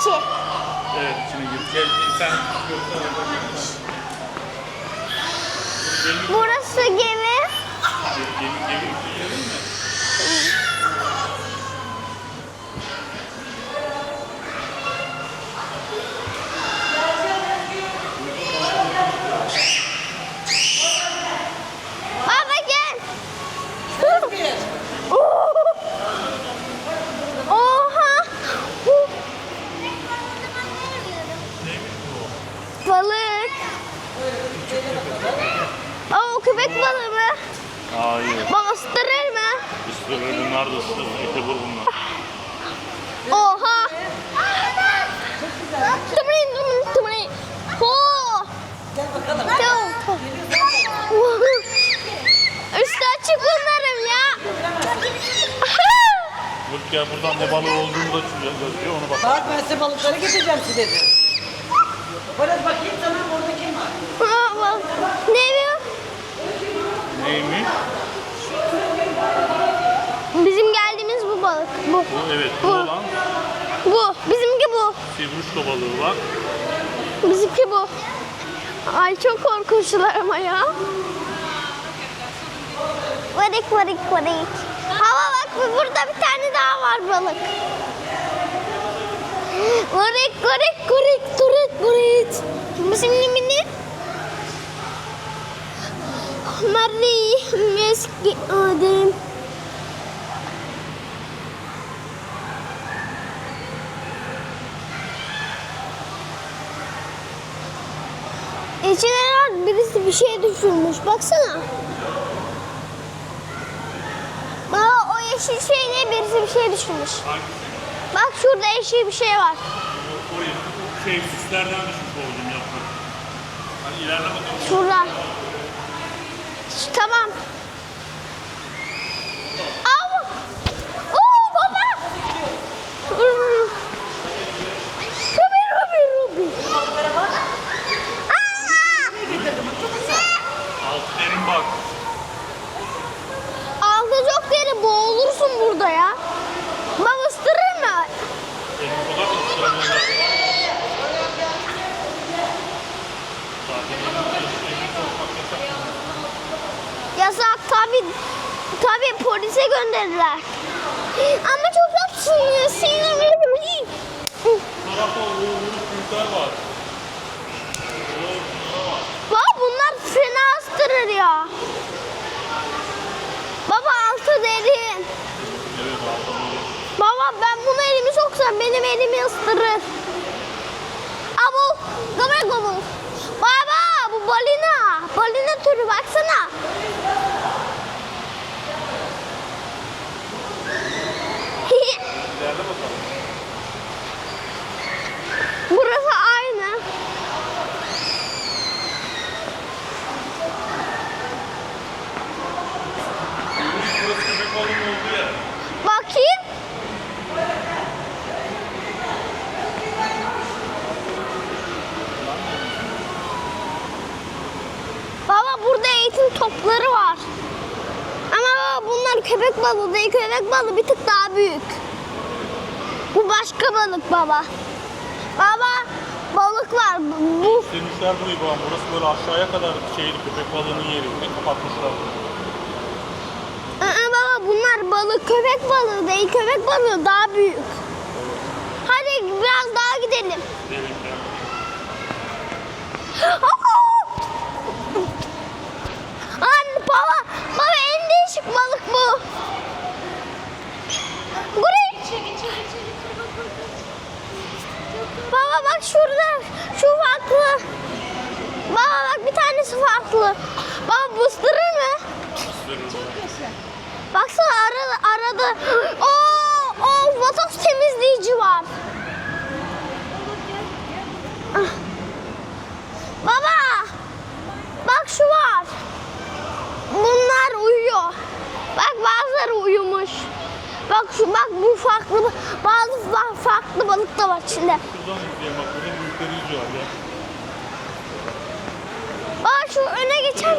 içi. Evet içine gir. Gel bakalım. Gemi, Burası gemi. gemi, gemi girelim mi? Baba gel. Oha. Balık. Aa, o köpek balığı mı? Hayır. Baba ısırır mı? Üstüne bunlar da ısırır. İşte vur bunlar. Oha. Tımrın tımrın tımrın. Ho. Gel bakalım. Tamam. Üstü açık bunların ya. Dur gel buradan ne balığı olduğunu da gözüküyor ona bak. Bak ben size balıkları getireceğim size. Biraz bakayım sana orada kim var? Aa, bak. Ne bu? Neymiş? Bizim geldiğimiz bu balık. Bu. Bu evet bu Bu. olan Bu. Bizimki bu. sivruşko balığı var. Bizimki bu. Ay çok korkunçlar ama ya. Varik varik varik. Hava bak bu- burada bir tane daha var balık. Varik varik varik varik varik. Bizim mini Mari meski adem. İçine birisi bir şey düşürmüş. Baksana. Baba o yeşil şey ne? Birisi bir şey düşürmüş. Bak şurada yeşil bir şey var. Oraya şey süslerden düşmüş oğlum yaprak. Hadi ilerle bakalım. Şurada. Şu- Tamam. Av! Oo baba! Hmm. Ruby, Ruby, Ruby. Aa! Altı derin bak. Altta çok derin boğulursun burada ya. Baba ısırır mı? Yasak. Tabi tabi polise gönderirler. Ama çok sinir, büyükler var. Bunlar fena ıstırır ya. Altı derin. Evet. Baba ben bunu elimi soksam benim elimi ısırır. Abo, göbek abo. Baba bu balina. Balina türü baksana. İlerle bakalım. Burası aynı. Burası köpek balığının olduğu yer. Bakayım. Baba burada eğitim topları var. Ama baba bunlar köpek balığı değil. Köpek balığı bir tık daha büyük. Bu başka balık baba. Baba balık var. Bu Demişler burayı babam. Burası böyle aşağıya kadar şeyli köpek balığının yeri. Ne kapatmışlar. Aa, baba bunlar balık. Köpek balığı değil. Köpek balığı daha büyük. Hadi biraz daha gidelim. Derin ben. Anne baba, baba en değişik balık bu. Buraya. Baba bak şurada, şu farklı. Baba bak bir tanesi farklı. Baba bu ısırır mı? Baksana arada, arada. Oo, o botoks temizleyici var. Ah. Baba, bak şu var. Bunlar uyuyor. Bak bazıları uyumuş. Bak şu bak bu farklı bazı fa- farklı balık da var içinde. Şuradan izleyelim bak. Burada büyükleri yüzüyor ya. Bak şu öne geçen